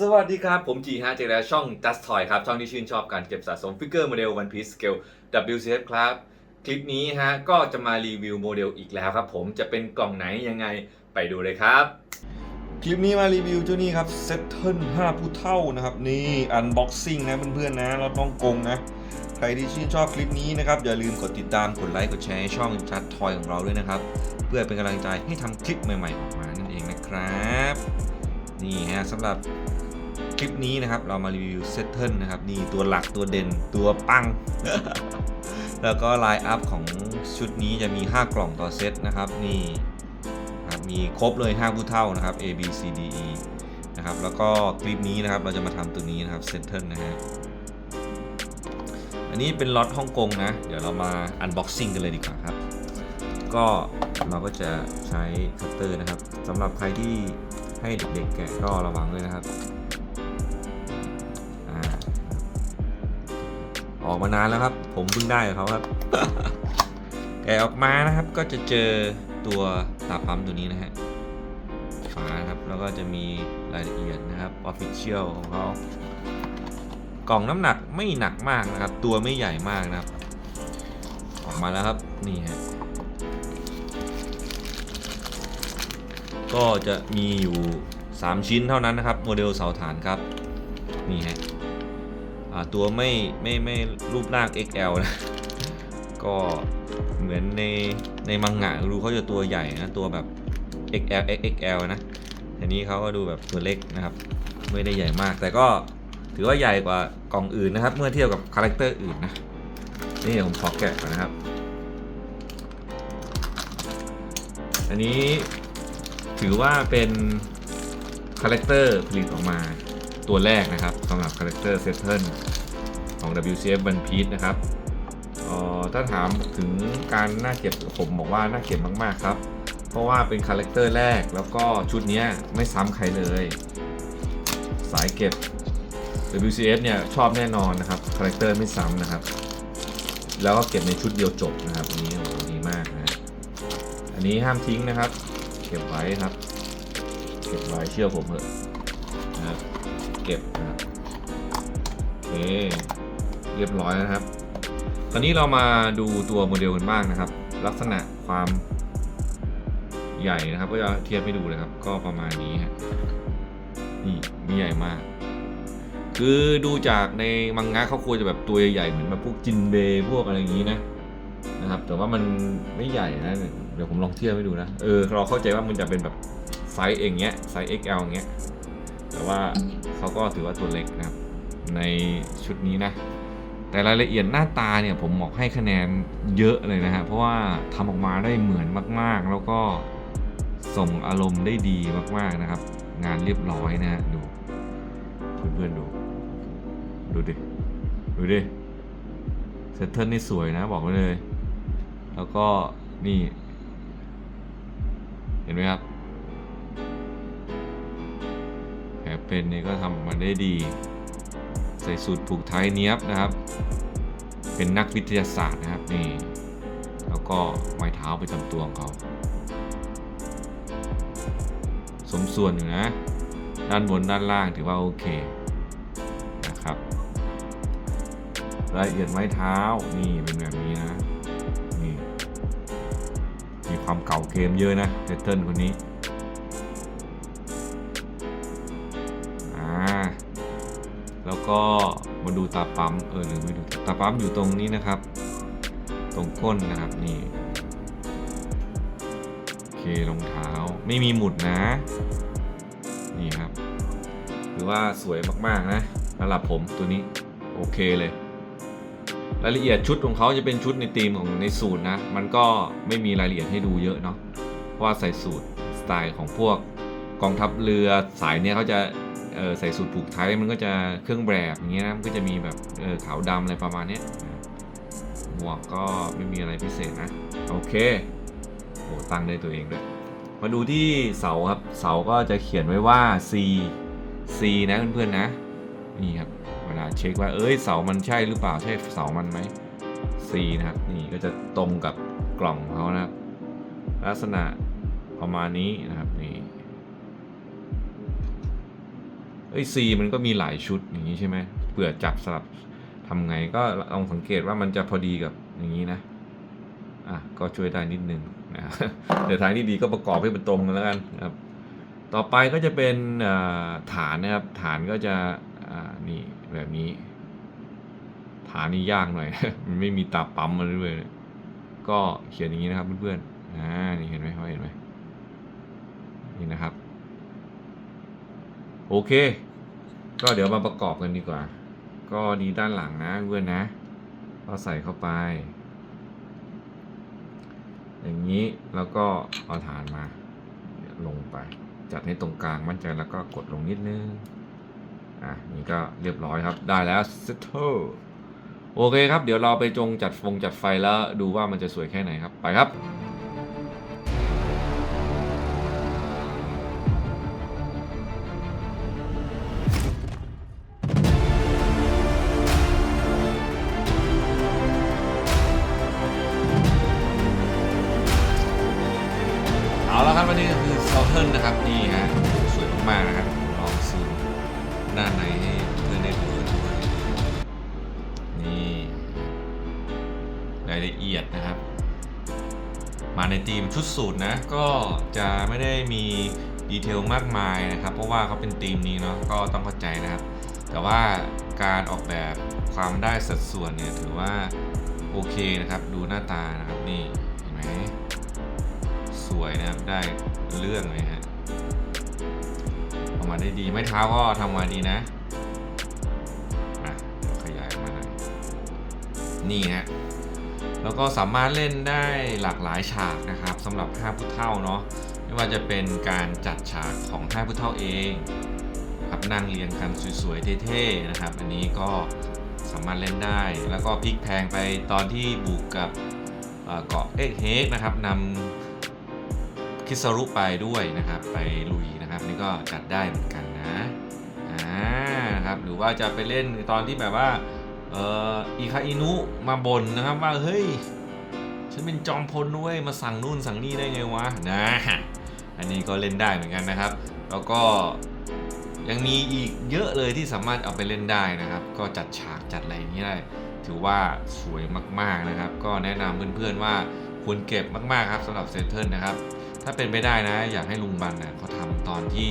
สวัสดีครับ ผมจีฮะเจอแล้วช่อง Just Toy ครับ ช่องที่ชื่นชอบการเก็บสะสมฟิกเกอร์โมเดล One Piece Scale WCF ครับ คลิปนี้ฮะ ก็จะมารีวิวโมเดลอีกแล้วครับผมจะเป็นกล่องไหนยังไงไปดูเลยครับ คลิปนี้มารีวิวเจ้านี่ครับเซตเทิล5ผู้เท่านะครับ นี่อันบ็อกซิ่งนะเพื่อนๆนะเราต้องกงนะ ใครที่ชื่นชอบคลิปนี้นะครับ อย่าลืมกดติดตามกดไลค์กดแชร์ให้ช่องจัดทอยของเราด้วยนะครับ เพื่อเป็นกำลังใจให้ทำคลิปใหม่ๆออกมานั่นเองนะครับ นี่ฮะสำหรับ คลิปนี้นะครับ เรามารีวิวเซตเทิลนะครับ นี่ตัวหลักตัวเด่นตัวปัง แล้วก็ไลน์อัพของชุดนี้จะมี 5 กล่องต่อเซตนะครับ นี่ครับมีครบเลย5ผู้เท่านะครับ A B C D E นะครับ แล้วก็คลิปนี้นะครับ เราจะมาทำตัวนี้นะครับเซนเทิลนะฮะอันนี้เป็นล็อตฮ่องกงนะ เดี๋ยวเรามาอันบ็อกซิ่งกันเลยดีกว่าครับ ก็เราก็จะใช้คัตเตอร์นะครับสำหรับใครที่ให้เด็กๆแกะก็ระวังด้วยนะครับ ออกมานานแล้วครับ ผมเพิ่งได้เขาครับแกะออกมานะครับก็จะเจอตัวตาปั๊มตัวนี้นะฮะฝาครับแล้วก็จะมีรายละเอียดนะครับ Official ของเขากล่องน้ำหนักไม่หนักมากนะครับ ตัวไม่ใหญ่มากนะครับ ออกมาแล้วครับนี่ฮะก็จะมีอยู่ 3 ชิ้นเท่านั้นนะครับ โมเดลเสาฐานครับ นี่ฮะ ตัวไม่ไม่ไม่รูปร่าง XL นะ ก็เหมือนในในมังงะดูเขาจะตัวใหญ่นะตัวแบบ XL XXL นะแต่นี้เขาก็ดูแบบตัวเล็กนะครับ ไม่ได้ใหญ่มาก แต่ก็ถือว่าใหญ่กว่ากล่องอื่นนะครับ เมื่อเทียบกับคาแรคเตอร์อื่นนะนี่ผมขอแกะก่อนนะครับ อันนี้ถือว่าเป็นคาแรคเตอร์ผลิตออกมา ตัวแรกนะครับสำหรับคาแรคเตอร์เซตเทิลของ WCF One Piece นะครับออถ้าถามถึงการน่าเก็บผมบอกว่าน่าเก็บมากๆครับ เพราะว่าเป็นคาแรคเตอร์แรกแล้วก็ชุดนี้ไม่ซ้ำใครเลย สายเก็บ WCF เนี่ยชอบแน่นอนนะครับคาแรคเตอร์ไม่ซ้ำนะครับ แล้วก็เก็บในชุดเดียวจบนะครับอันนี้โอ้ดีมากนะฮะอันนี้ห้ามทิ้งนะครับ เก็บไว้ครับ เก็บไว้เชื่อผมเถอะ นะครับเก็บนะครับโอเคเรียบร้อยนะครับ ตอนนี้เรามาดูตัวโมเดลกันบ้างนะครับ ลักษณะความใหญ่นะครับ ก็จะเทียบให้ดูเลยครับ ก็ประมาณนี้ฮะนี่ไม่ใหญ่มาก คือดูจากในมังงะเขาควรจะแบบตัวใหญ่ๆเหมือนแบบพวกจินเบย์พวกอะไรอย่างนี้นะนะครับ แต่ว่ามันไม่ใหญ่นะเดี๋ยวผมลองเทียบให้ดูนะ เออ เราเข้าใจว่ามันจะเป็นแบบไซส์เองเงี้ย ไซส์ XL เงี้ย แต่ว่าเขาก็ถือว่าตัวเล็กนะครับ ในชุดนี้นะ แต่รายละเอียดหน้าตาเนี่ยผมบอกให้คะแนนเยอะเลยนะฮะ เพราะว่าทำออกมาได้เหมือนมาก ๆ แล้วก็ส่งอารมณ์ได้ดีมาก ๆ นะครับ งานเรียบร้อยนะฮะดูเพื่อนๆดู ดูดิ ดูดิเซตเทิลนี่สวยนะบอกไว้เลย แล้วก็นี่ เห็นไหมครับ แผลเป็นนี่ก็ทำมาได้ดี ใส่สูตรผูกไทยเนี้ยบนะครับ เป็นนักวิทยาศาสตร์นะครับนี่แล้วก็ไม้เท้าปจำตัวของเขาสมส่วนอยู่นะ ด้านบนด้านล่างถือว่าโอเคนะครับรายละเอียดไม้เท้านี่เป็นแบบนี้นะนี่มีความเก่าเกมเยอะนะเทเทิลคนนี้ ก็มาดูตาปั๊มเออหรือไม่ดูตาปั๊มอยู่ตรงนี้นะครับ ตรงก้นนะครับนี่โอเครองเท้าไม่มีหมุดนะ นี่ครับถือว่าสวยมากๆนะสำหรับผมตัวนี้โอเคเลยรายละเอียดชุดของเขาจะเป็นชุดในธีมของในสูตรนะ มันก็ไม่มีรายละเอียดให้ดูเยอะเนาะเพราะว่าใส่สูตรสไตล์ของพวกกองทัพเรือสายเนี้ยเขาจะ เออใส่สูตรผูกไทยมันก็จะเครื่องแบบอย่างเงี้ยนะมันก็จะมีแบบเออขาวดำอะไรประมาณเนี้ยหมวกก็ไม่มีอะไรพิเศษนะ โอเคโอ้ตั้งได้ตัวเองด้วย มาดูที่เสาครับ เสาก็จะเขียนไว้ว่า C C นะเพื่อนๆนะ นี่ครับ เวลาเช็คว่า เอ้ย เสามันใช่หรือเปล่า ใช่เสามันไหม C นะครับ นี่ก็จะตรงกับกล่องของเขานะครับ ลักษณะประมาณนี้นะครับ นี่ เอ้ย C มันก็มีหลายชุดอย่างนี้ใช่ไหมเผื่อจับสลับทำไงก็ลองสังเกตว่ามันจะพอดีกับอย่างนี้นะ อะ ก็ช่วยได้นิดนึงนะแต่ทางที่ดีก็ประกอบให้มันตรงกันแล้วกันครับ ต่อไปก็จะเป็นฐานนะครับ ฐานก็จะนี่แบบนี้ ฐานนี่ยากหน่อย มันไม่มีตาปั๊มมาด้วยเนี่ยก็เขียนอย่างนี้นะครับเพื่อนๆอ่านี่เห็นไหมเขาเห็นไหมนี่นะครับ โอเค ก็เดี๋ยวมาประกอบกันดีกว่า ก็ดีด้านหลังนะเพื่อนนะก็ใส่เข้าไป อย่างนี้แล้วก็เอาฐานมาลงไป จัดให้ตรงกลางมั่นใจแล้วก็กดลงนิดนึงอะนี่ก็เรียบร้อยครับได้แล้วเซตเตอร์โอเคครับ เดี๋ยวเราไปจงจัดฟงจัดไฟแล้วดูว่ามันจะสวยแค่ไหนครับ ไปครับ ในทีมชุดสูตรนะ ก็จะไม่ได้มีดีเทลมากมายนะครับ เพราะว่าเขาเป็นทีมนี้เนาะก็ต้องเข้าใจนะครับ แต่ว่าการออกแบบความได้สัดส่วนเนี่ยถือว่าโอเคนะครับ ดูหน้าตานะครับนี่เห็นไหมสวยนะครับได้เรื่องเลยฮะออกมาได้ดีไม่เท้าก็ทำมาดีนะอะขยายมาหน่อยนี่ฮะ แล้วก็สามารถเล่นได้หลากหลายฉากนะครับสำหรับ5ผู้เท่าเนาะไม่ว่าจะเป็นการจัดฉากของ5ผู้เท่าเองครับนั่งเรียงกันสวยๆเท่ๆนะครับ อันนี้ก็สามารถเล่นได้ แล้วก็พลิกแพงไปตอนที่บุกกับเกาะเอ็กเฮกนะครับนำคิสรุไปด้วยนะครับ ไปลุยนะครับ นี่ก็จัดได้เหมือนกันนะอ่านะครับหรือว่าจะไปเล่นตอนที่แบบว่า อออีคาอินุมาบ่นนะครับว่าเฮ้ยฉันเป็นจอมพลด้วยมาสั่งนู่นสั่งนี่ได้ไงวะนะอันนี้ก็เล่นได้เหมือนกันนะครับ แล้วก็ยังมีอีกเยอะเลยที่สามารถเอาไปเล่นได้นะครับ ก็จัดฉากจัดอะไรนี้ได้ ถือว่าสวยมากๆนะครับ ก็แนะนำเพื่อนๆว่าควรเก็บมากๆครับสำหรับเซนเทิลนะครับ ถ้าเป็นไปได้นะ อยากให้ลุงบันนะเขาทำตอนที่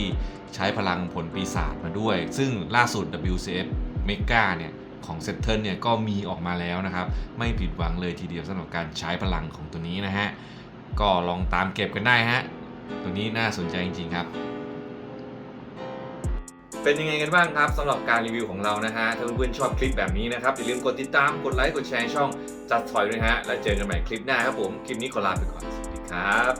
ใช้พลังผลปีศาจมาด้วย ซึ่งล่าสุด WCF Mega เนี่ย ของเซ t เทิลเนี่ยก็มีออกมาแล้วนะครับ ไม่ผิดหวังเลยทีเดียวสำหรับการใช้พลังของตัวนี้นะฮะ ก็ลองตามเก็บกันได้ฮะ ตัวนี้น่าสนใจจริงๆครับเป็นยังไงกันบ้างครับสำหรับการรีวิวของเรานะฮะ ถ้าเพื่อนๆชอบคลิปแบบนี้นะครับ อย่าลืมกดติดตาม กดไลค์ กดแชร์ช่องจัดถอยด้วยฮะ แล้วเจอกันใหม่คลิปหน้าครับผม คลิปนี้ขอลาไปก่อน สวัสดีครับ